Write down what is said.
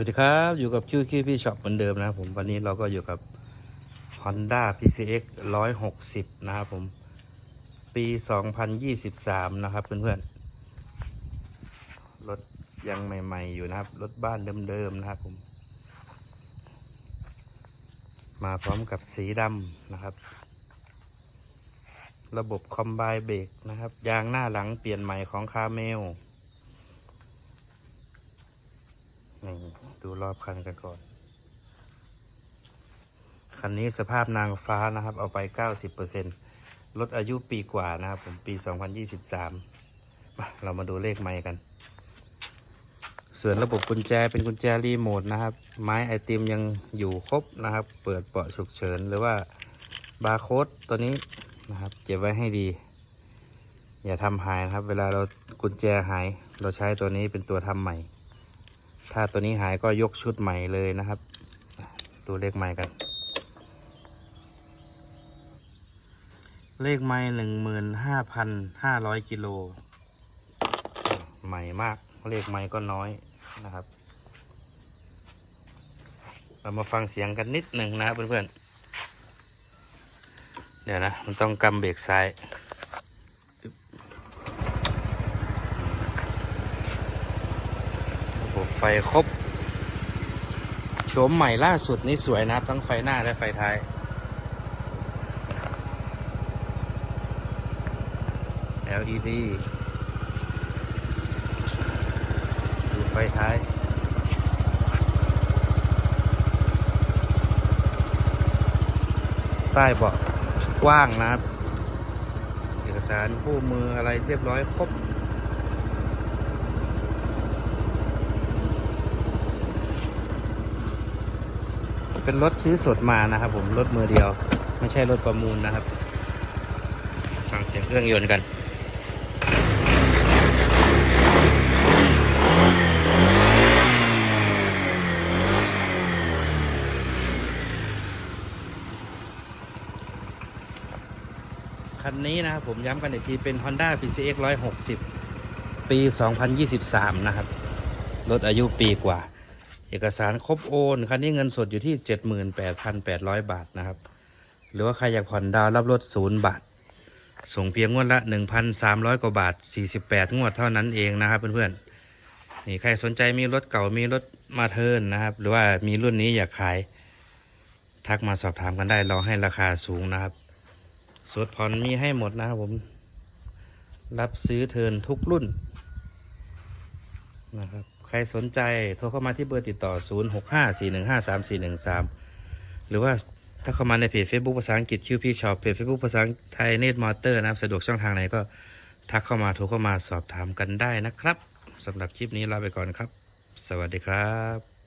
วัสดีครับ อยู่กับคิวคิวพี่ช็อปเหมือนเดิมนะครับผมวันนี้เราก็อยู่กับ Honda PCX 160 นะครับผม ปี 2023 นะครับเพื่อนๆ รถยังใหม่ ๆ อยู่นะครับ รถบ้านเดิมๆ นะครับผม มาพร้อมกับสีดำนะครับ ระบบคอมไบเบรกนะครับ ยางหน้าหลังเปลี่ยนใหม่ของคาเมล นี่ดูรอบคันกันก่อน คันนี้สภาพนางฟ้านะครับ เอาไป 90%ลดอายุปีกว่านะครับ ผมปี 2023 มาเรามาดูเลขไม้กัน ส่วนระบบกุญแจเป็นกุญแจรีโมทนะครับ ไม้ไอติมยังอยู่ครบนะครับ เปิดเปาะฉุกเฉิน หรือว่าบาร์โค้ดตัวนี้นะครับ เก็บไว้ให้ดี อย่าทำหายนะครับ เวลาเรากุญแจหาย เราใช้ตัวนี้เป็นตัวทำใหม่ ถ้าตัวนี้หายก็ยกชุดใหม่เลยนะครับ ดูเลขใหม่กัน เลขไม้หนึ่งหมื่นห้าพันห้าร้อยกิโล ใหม่มาก เลขไม้ก็น้อยนะครับ เรามาฟังเสียงกันนิดหนึ่งนะครับเพื่อนๆ เดี๋ยวนะ มันต้องกำเบรกซ้าย ระบบไฟ ครบโฉมใหม่ล่าสุดนี่สวยนะครับ ทั้งไฟหน้าและไฟท้าย LED ดูไฟท้ายใต้เบาะกว้างนะครับ เอกสารคู่มืออะไรเรียบร้อยครบ เป็นรถซื้อสดมานะครับ ผมรถมือเดียว ไม่ใช่รถประมูลนะครับ ฟังเสียงเครื่องยนต์กันคันนี้นะครับผมย้ำกันอีกทีเป็น Honda PCX 160 ปี 2023 นะครับ รถอายุปีกว่า เอกสารครบโอนคันนี้เงินสดอยู่ที่ 78,800 บาทนะครับ หรือว่าใครอยากผ่อนดาวรับรถศูนย์บาท ส่งเพียงงวดละ 1,300 กว่าบาท 48 งวดเท่านั้นเองนะครับเพื่อนๆนี่ใครสนใจมีรถเก่ามีรถมาเทินนะครับ หรือว่ามีรุ่นนี้อยากขาย ทักมาสอบถามกันได้เราให้ราคาสูงนะครับสดผ่อนมีให้หมดนะครับผม รับซื้อเทินทุกรุ่นนะครับ ใครสนใจโทรเข้ามาที่เบอร์ติดต่อ 0654153413 หรือว่าถ้าเข้ามาในเพจ Facebook ภาษาอังกฤษ QP Shop เพจ Facebook ภาษาไทยเนตมอเตอร์นะครับสะดวกช่องทางไหนก็ทักเข้ามาโทรเข้ามาสอบถามกันได้นะครับสำหรับคลิปนี้ลาไปก่อนครับ สวัสดีครับ